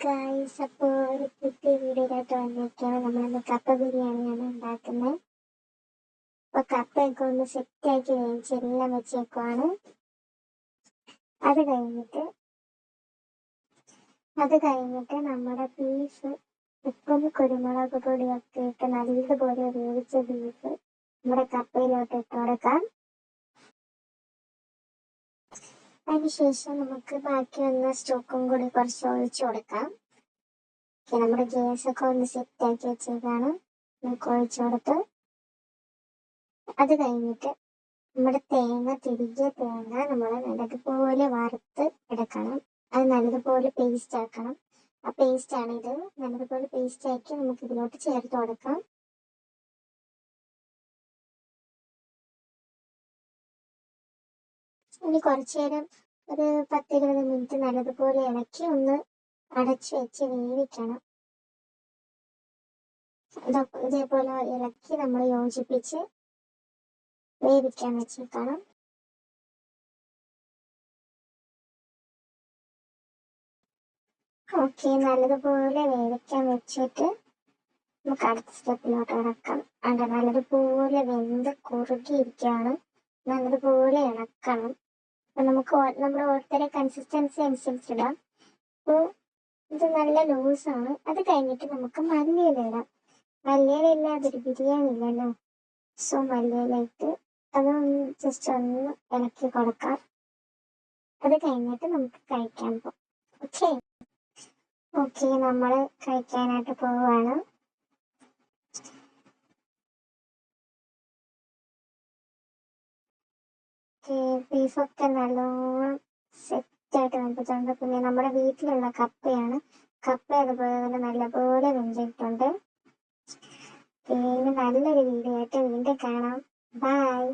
Guys അപ്പോൾ ഒരു പുതിയ വീഡിയോയിലോട്ട് വന്നിരിക്കുകയാണ്. നമ്മളിന്ന് കപ്പ ബിരിയാണിയാണ് ഉണ്ടാക്കുന്നത്. അപ്പോൾ കപ്പയൊക്കെ ഒന്ന് സെറ്റാക്കി വേവിച്ച് എല്ലാം വെച്ചേക്കുവാണ്. അത് കഴിഞ്ഞിട്ട് അത് കഴിഞ്ഞിട്ട് നമ്മുടെ ബീഫ് ഉപ്പും കുരുമുളക് പൊടിയൊക്കെ ഇട്ട് നല്ലതുപോലെ വേവിച്ച ബീഫ് നമ്മുടെ കപ്പയിലോട്ട് ഇട്ട് കൊടുക്കാം. അതിനുശേഷം നമുക്ക് ബാക്കി വന്ന സ്റ്റോക്കും കൂടി കുറച്ച് ഒഴിച്ചു കൊടുക്കാം. ഓക്കെ നമ്മുടെ ഗ്യാസ് ഒക്കെ ഒന്ന് സെറ്റ് ആക്കി വെച്ചേക്കാണ് നമുക്ക് ഒഴിച്ചു കൊടുത്ത് അത് കഴിഞ്ഞിട്ട് നമ്മുടെ തേങ്ങ തിരികെ തേങ്ങ നമ്മൾ നല്ലതുപോലെ വറുത്ത് എടുക്കണം. അത് നല്ലതുപോലെ പേസ്റ്റ് ആക്കണം. ആ പേസ്റ്റ് ആണ് ഇത്. നല്ലതുപോലെ പേസ്റ്റ് ആക്കി നമുക്ക് ഇതിലോട്ട് ചേർത്ത് കൊടുക്കാം. ഇനി കുറച്ചു നേരം ഒരു പത്തിരുപത് മിനിറ്റ് നല്ലതുപോലെ ഇളക്കി ഒന്ന് അടച്ചു വെച്ച് വേവിക്കണം. ഇതേപോലെ ഇളക്കി നമ്മൾ യോജിപ്പിച്ച് വേവിക്കാൻ വെച്ചേക്കണം. ഓക്കെ നല്ലതുപോലെ വേവിക്കാൻ വെച്ചിട്ട് നമുക്ക് അടുത്ത സ്റ്റെപ്പിലോട്ട് ഇറക്കാം അതെ നല്ലതുപോലെ വെന്ത് കുറുകിയിരിക്കുകയാണ്. നല്ലതുപോലെ ഇളക്കണം. നമുക്ക് നമ്മുടെ ഓരോരുത്തരെ കൺസിസ്റ്റൻസി അനുസരിച്ചിടാം. അപ്പോൾ ഇത് നല്ല ലൂസാണ് അത് കഴിഞ്ഞിട്ട് നമുക്ക് മല്ലിയില ഇടാം. മല്ലിയില ഇല്ലാതൊരു ബിരിയാണി ഇല്ലല്ലോ. സോ മല്ലിയിലായിട്ട് അതൊന്ന് ജസ്റ്റ് ഒന്ന് ഇളക്കി കൊടുക്കാം. അത് കഴിഞ്ഞിട്ട് നമുക്ക് കഴിക്കാൻ പോകും ഓക്കെ ഓക്കെ നമ്മൾ കഴിക്കാനായിട്ട് പോവുകയാണ് ബീഫൊക്കെ നല്ലോണം സെറ്റായിട്ട് വെന്തിട്ടുണ്ട്. പിന്നെ നമ്മുടെ വീട്ടിലുള്ള കപ്പയാണ്. കപ്പ അതുപോലെ തന്നെ നല്ലപോലെ വെന്തിട്ടുണ്ട്. പിന്നെ നല്ലൊരു വീഡിയോ ആയിട്ട് വീണ്ടും കാണാം. ബൈ